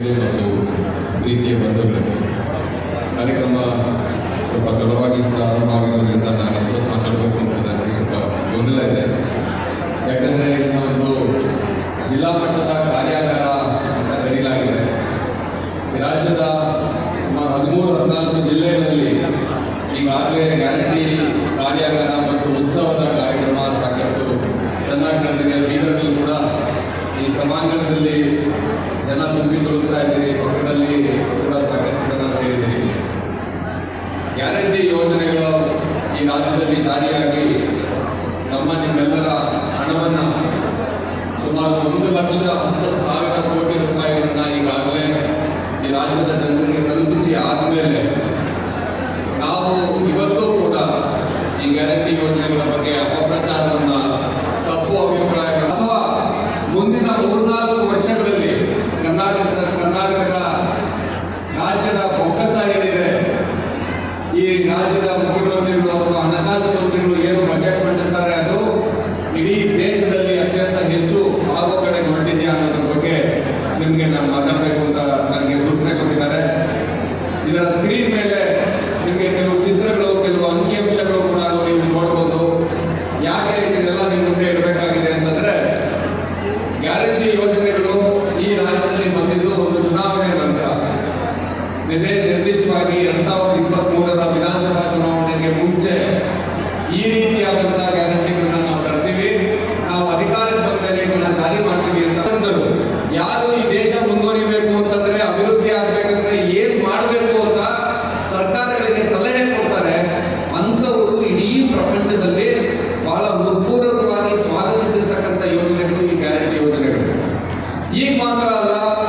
ಮತ್ತು ಪ್ರೀತಿಯ ಬಂಧುಗಳು ಕಾರ್ಯಕ್ರಮ ಸ್ವಲ್ಪ ತಡವಾಗಿ ಪ್ರಾರಂಭ ಆಗಿರೋದ್ರಿಂದ ನಾನು ಎಷ್ಟೊತ್ತು ಮಾತಾಡಬೇಕು ಅಂತ ನನಗೆ ಸ್ವಲ್ಪ ಗೊಂದಲ ಇದೆ. ಯಾಕಂದರೆ ಇದನ್ನ ಒಂದು ಜಿಲ್ಲಾ ಮಟ್ಟದ ಕಾರ್ಯಾಗಾರ ಅಂತ ಕರೆಯಲಾಗಿದೆ ರಾಜ್ಯದ ಸುಮಾರು ಹದಿಮೂರು, ಹದಿನಾಲ್ಕು ಜಿಲ್ಲೆಗಳಲ್ಲಿ ಈಗಾಗಲೇ ಗ್ಯಾರಂಟಿ ಕಾರ್ಯಾಗಾರ ಮತ್ತು ಉತ್ಸವದ ಕಾರ್ಯಕ್ರಮ ಸಾಕಷ್ಟು ಚೆನ್ನಾಗಿ ನಡೆದಿದೆ ಬೀದರ್ನಲ್ಲಿ ಕೂಡ ಈ ಸಭಾಂಗಣದಲ್ಲಿ ಜನ ತುಂಬಿ ತುಳುಕ್ತಾ ಇದ್ದೀರಿ ಪಕ್ಕದಲ್ಲಿ ಕೂಡ ಸಾಕಷ್ಟು ಜನ ಸೇರಿದ್ದೀರಿ ಗ್ಯಾರಂಟಿ ಯೋಜನೆಗಳು ಈ ರಾಜ್ಯದಲ್ಲಿ ಜಾರಿಯಾಗಿ ನಮ್ಮ ನಿಮ್ಮೆಲ್ಲರ ಹಣವನ್ನು ಸುಮಾರು ಒಂದು ಲಕ್ಷ ಹತ್ತು ಸಾವಿರ ಕೋಟಿ ರೂಪಾಯಿಗಳನ್ನು ಈಗಾಗಲೇ ಈ ರಾಜ್ಯದ ಜನರಿಗೆ ತಲುಪಿಸಿ ಆದಮೇಲೆ ನಾವು ಇವತ್ತು ಕೂಡ ಈ ಗ್ಯಾರಂಟಿ ಯೋಜನೆಗಳ ಬಗ್ಗೆ ಅಪಪ್ರಚಾರವನ್ನು ತಪ್ಪು ಅಭಿಪ್ರಾಯ ಅಥವಾ ಮುಂದಿನ ಮೂರ್ನಾಲ್ಕು ವರ್ಷಗಳಲ್ಲಿ ಕರ್ನಾಟಕದ ರಾಜ್ಯದ ಬೊಕ್ಕಸ ಏನಿದೆ? ಈ ರಾಜ್ಯದ ಮುಖ್ಯಮಂತ್ರಿಗಳು ಅಥವಾ ಹಣಕಾಸು ಮಂತ್ರಿಗಳು ಏನು ಬಜೆಟ್ ಮಂಡಿಸ್ತಾರೆ ಅದು ಇಡೀ ದೇಶದಲ್ಲಿ ಅತ್ಯಂತ ಹೆಚ್ಚು ಆಗುವ ಕಡೆ ಹೊರಟಿದೆಯಾ ಅನ್ನೋದ್ರ ಬಗ್ಗೆ ನಿಮಗೆ ನಾನು ಮಾತಾಡಬೇಕು ಅಂತ ನನಗೆ ಸೂಚನೆ ಕೊಟ್ಟಿದ್ದಾರೆ. ಇದರ ಸ್ಕ್ರೀನ್ ಮೇಲೆ ನಿಮಗೆ ಕೆಲವು ಚಿತ್ರಗಳು, ಕೆಲವು ಅಂಕಿಅಂಶಗಳು ಕೂಡ ನೀವು ನೋಡ್ಬೋದು. ಯಾಕೆ ಇದನ್ನೆಲ್ಲ ನಿಮ್ಮ ಮುಂದೆ ಇಡಬೇಕಾಗಿದೆ ಅಂತಂದ್ರೆ ಗ್ಯಾರಂಟಿ ಯೋಜನೆಗಳು la